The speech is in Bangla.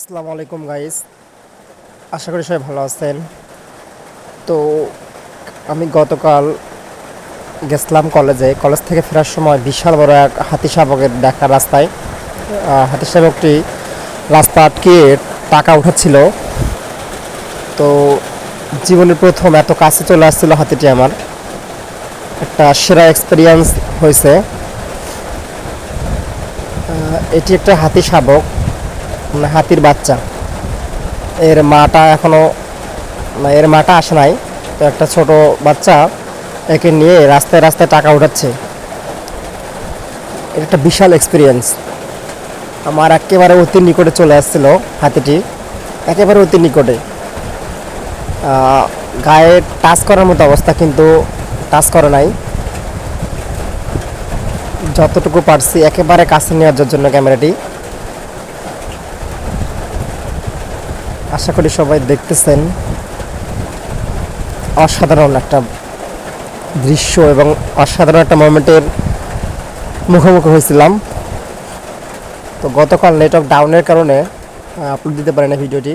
আসসালামু আলাইকুম গাইস আশা করি সবাই ভালো আছেন। তো আমি গতকাল গেছিলাম কলেজে কলেজ থেকে ফেরার সময় বিশাল বড় এক হাতি শাবকের দেখা রাস্তায়। হাতি শাবকটি রাস্তা আটকিয়ে টাকা উঠাচ্ছিল। তো জীবনের প্রথম এত কাছে চলে আসছিল হাতিটি আমার। একটা সেরা এক্সপিরিয়েন্স হয়েছে। এটি একটা হাতি শাবক হাতির বাচ্চা। এর মাটা এখনও এর মাটা আসে নাই। তো একটা ছোট বাচ্চা একে নিয়ে রাস্তায় রাস্তায় টাকা উঠাচ্ছে। এটা একটা বিশাল এক্সপিরিয়েন্স আমার একেবারে অতি নিকটে চলে আসছিল হাতিটি। একেবারে অতি নিকটে। গায়ে টাচ করার মতো অবস্থা, কিন্তু টাচ করে নাই। যতটুকু পারছি একেবারে কাছে নেওয়ার জন্য ক্যামেরাটি। আশা করি সবাই দেখতেছেন। অসাধারণ একটা দৃশ্য এবং অসাধারণ একটা মোমেন্টের মুখোমুখি হয়েছিলাম। তো গতকাল নেটওয়ার্ক ডাউনের কারণে আপলোড দিতে পারি না ভিডিওটি।